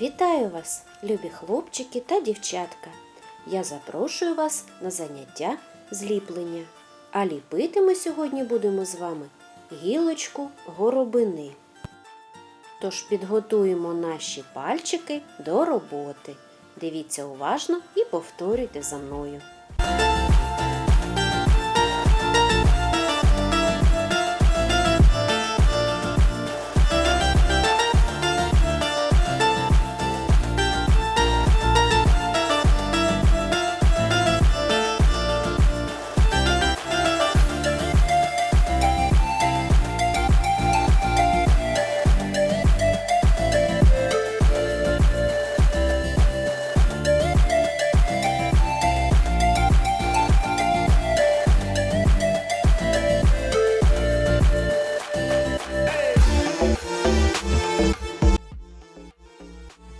Вітаю вас, любі хлопчики та дівчатка. Я запрошую вас на заняття зліплення. А ліпити ми сьогодні будемо з вами гілочку горобини. Тож підготуємо наші пальчики до роботи. Дивіться уважно і повторюйте за мною.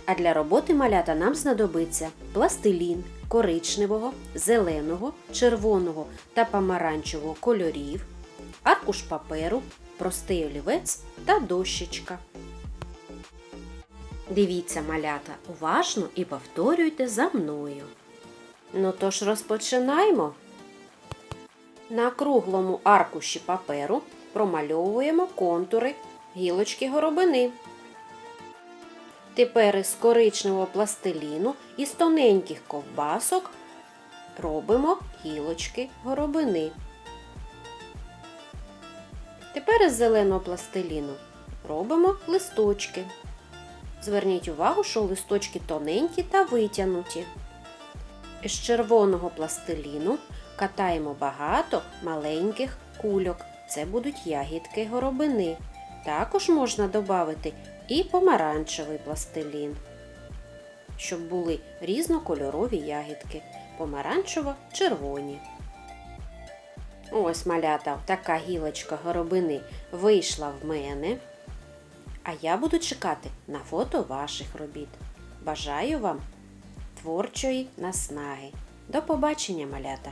А для роботи малята нам знадобиться пластилін коричневого, зеленого, червоного та помаранчевого кольорів, аркуш паперу, простий олівець та дощечка. Дивіться малята уважно і повторюйте за мною. Ну тож розпочинаємо. На круглому аркуші паперу промальовуємо контури гілочки горобини. Тепер із коричневого пластиліну із тоненьких ковбасок робимо гілочки горобини. Тепер із зеленого пластиліну робимо листочки. Зверніть увагу, що листочки тоненькі та витягнуті. Із червоного пластиліну катаємо багато маленьких кульок. Це будуть ягідки горобини. Також можна додати і помаранчевий пластилін, щоб були різнокольорові ягідки помаранчево-червоні. Ось малята, така гілочка горобини вийшла в мене. А я буду чекати на фото ваших робіт. Бажаю вам творчої наснаги. До побачення, малята!